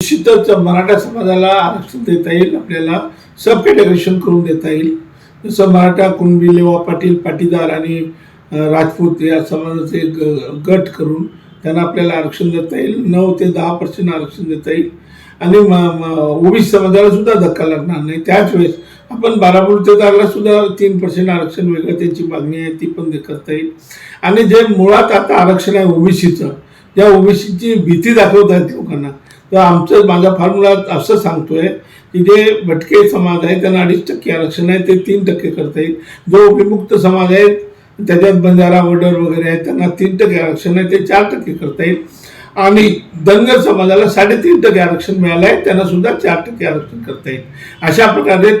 निश्चितच मराठा समाजाला आरक्षण देता येईल आपल्याला सब कॅटेगरेशन करून देता येईल. जसं मराठा कुणबी लेवा पाटील पाटीदार आणि राजपूत या समाजाचे ग- गट करून त्यांना आपल्याला आरक्षण देता येईल. नऊ ते दहा पर्सेंट आरक्षण देता येईल. आणि ओबीसी समाजाला सुद्धा धक्का लागणार नाही. त्याच वेळेस आपण बारामुळतेदारला सुद्धा तीन पर्सेंट आरक्षण वेगळं त्यांची मागणी आहे ती पण करता येईल. आणि जे मुळात आता आरक्षण आहे ओबीसीचं त्या ओबीसीची भीती दाखवत आहेत लोकांना. तर आमचं माझा फॉर्म्युला असं सांगतोय की जे भटके समाज आहे त्यांना अडीच टक्के आरक्षण आहे ते तीन टक्के करता येईल. जो विमुक्त समाज आहे त्याच्यात बंजारा वडर वगैरे आहे त्यांना तीन टक्के आरक्षण आहे ते चार टक्के करता येईल. आणि धनगर समाजाला साडेतीन टक्के आरक्षण मिळालं आहे त्यांना सुद्धा चार टक्के आरक्षण करता येईल. अशा प्रकारे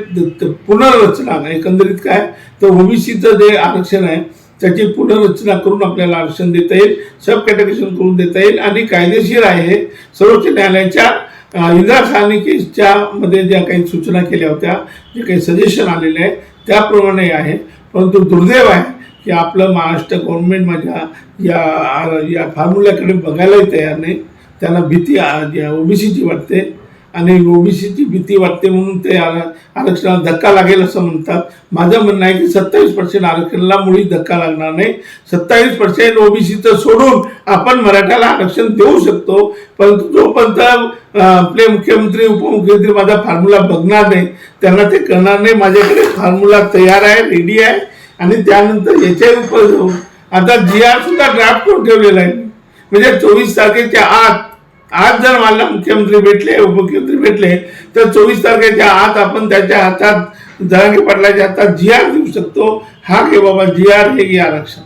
पुनर्रचना एकंदरीत काय? तर ओबीसीचं जे आरक्षण आहे त्याची पुनर्रचना करून आपल्याला आरक्षण देता येईल सब कॅटेगरीशन करून देता येईल आणि कायदेशीर आहे. हे सर्वोच्च न्यायालयाच्या इंदिरा साहनी केसच्या मध्ये ज्या काही सूचना केल्या होत्या जे काही सजेशन आलेले आहे त्याप्रमाणे आहे. परंतु दुर्दैव आहे की आपलं महाराष्ट्र गव्हर्नमेंट माझ्या या या फॉर्म्युल्याकडे बघायलाही तयार नाही. त्यांना भीती ओबीसीची वाटते. आणि ओबीसीची भीती वाटते म्हणून ते आरक्षणाला धक्का लागेल असं म्हणतात. माझं म्हणणं आहे की सत्तावीस पर्सेंट आरक्षणाला मुळी धक्का लागणार नाही. सत्तावीस पर्सेंट ओबीसीचं सोडून आपण मराठ्याला आरक्षण देऊ शकतो परंतु जोपर्यंत आपले मुख्यमंत्री उपमुख्यमंत्री माझा फॉर्म्युला बघणार नाही त्यांना ते करणार नाही. माझ्याकडे फॉर्म्युला तयार आहे रेडी आहे. आणि त्यानंतर याच्या उपर आता जी आर सुद्धा ड्राफ्ट करून ठेवलेला आहे. म्हणजे चोवीस तारखेच्या आत आज जर मला मुख्यमंत्री भेटले उपमुख्यमंत्री भेटले तर चोवीस तारखेच्या आत आपण त्याच्या हातात जरांगे पाटलाच्या हातात जी आर देऊ शकतो. हा घे बाबा जी आर हे घे आरक्षण